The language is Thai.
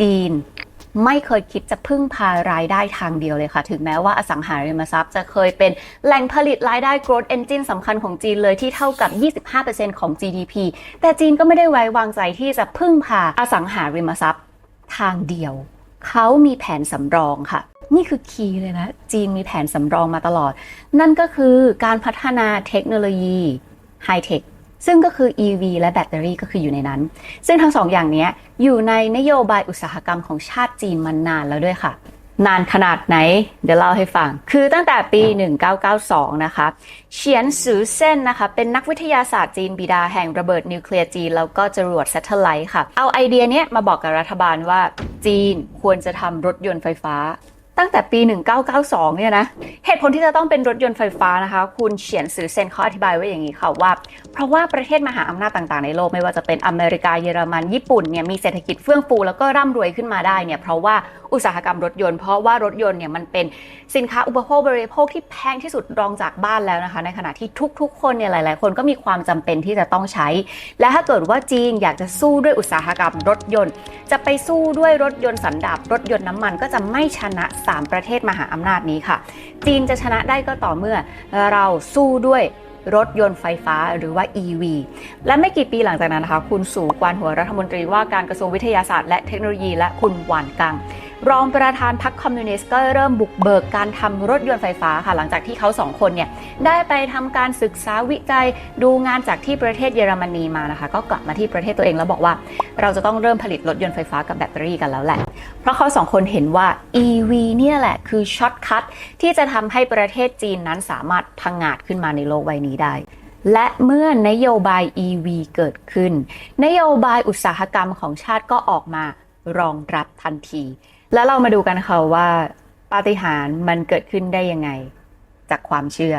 จีนไม่เคยคิดจะพึ่งพารายได้ทางเดียวเลยค่ะ ถึงแม้ว่าอสังหาริมทรัพย์จะเคยเป็นแหล่งผลิตรายได้ growth engine สำคัญของจีนเลยที่เท่ากับ 25%ของ GDP แต่จีนก็ไม่ได้ไว้วางใจที่จะพึ่งพาอสังหาริมทรัพย์ทางเดียว เขามีแผนสำรองค่ะ นี่คือคีย์เลยนะ จีนมีแผนสำรองมาตลอด นั่นก็คือการพัฒนาเทคโนโลยีไฮเทค ซึ่งก็คือ EV และแบตเตอรี่ก็คืออยู่ในนั้น ซึ่งทั้งสองอย่างเนี้ยอยู่ในนโยบายอุตสาหกรรมของชาติจีนมานานแล้วด้วยค่ะ นานขนาดไหน เดี๋ยวเล่าให้ฟัง คือตั้งแต่ปี 1992 นะคะเฉียนซือเซ่นนะคะ เป็นนักวิทยาศาสตร์จีนบิดาแห่งระเบิดนิวเคลียร์จีน แล้วก็จรวดเซตเทไลท์ค่ะ เอาไอเดียเนี้ยมาบอกกับรัฐบาลว่าจีนควรจะทำรถยนต์ไฟฟ้า ตั้งแต่ปี 1992 เนี่ยนะ เหตุผลที่จะต้องเป็นรถยนต์ไฟฟ้านะคะ คุณเฉียนซือเซนเขาอธิบายไว้อย่างนี้ค่ะว่า เพราะว่าประเทศมหาอำนาจต่างๆในโลกไม่ว่าจะเป็นอเมริกาเยอรมันญี่ปุ่นเนี่ยมีเศรษฐกิจเฟื่องฟูแล้วก็ร่ำรวยขึ้นมาได้เนี่ยเพราะว่าอุตสาหกรรมรถยนต์เพราะว่ารถยนต์เนี่ยมันเป็นสินค้าอุปโภคบริโภคที่แพงที่สุดรองจากบ้านแล้วนะคะ ในขณะที่ทุกๆ คนเนี่ยหลาย ๆ คนก็มีความจำเป็นที่จะต้องใช้ และถ้าเกิดว่าจีนอยากจะสู้ด้วยอุตสาหกรรมรถยนต์ จะไปสู้ด้วยรถยนต์สันดาปรถยนต์น้ำมันก็จะไม่ชนะ3 ประเทศมหาอำนาจนี้ค่ะ จีนจะชนะได้ก็ต่อเมื่อเราสู้ด้วยรถยนต์ไฟฟ้าหรือว่า EV และไม่กี่ปีหลังจากนั้นนะคะ คุณสู่กวานหัวรัฐมนตรีว่าการกระทรวงวิทยาศาสตร์และเทคโนโลยีและคุณหวานกัง รองประธานพรรคคอมมิวนิสต์ก็เริ่มบุกเบิกการทำรถยนต์ไฟฟ้าค่ะ หลังจากที่เขาสองคนเนี่ยได้ไปทำการศึกษาวิจัยดูงานจากที่ประเทศเยอรมนีมานะคะ ก็กลับมาที่ประเทศตัวเองแล้วบอกว่า เราจะต้องเริ่มผลิตรถยนต์ไฟฟ้ากับแบตเตอรี่กันแล้วแหละ เพราะเขาสองคนเห็นว่า EV เนี่ยแหละคือช็อตคัทที่จะทำให้ประเทศจีนนั้นสามารถพังงาดขึ้นมาในโลกใบนี้ได้และเมื่อนโยบาย EV เกิดขึ้น นโยบายอุตสาหกรรมของชาติก็ออกมารองรับทันที แล้วเรามาดูกันค่ะว่าปาฏิหาริย์มันเกิดขึ้นได้ยังไง จากความเชื่อ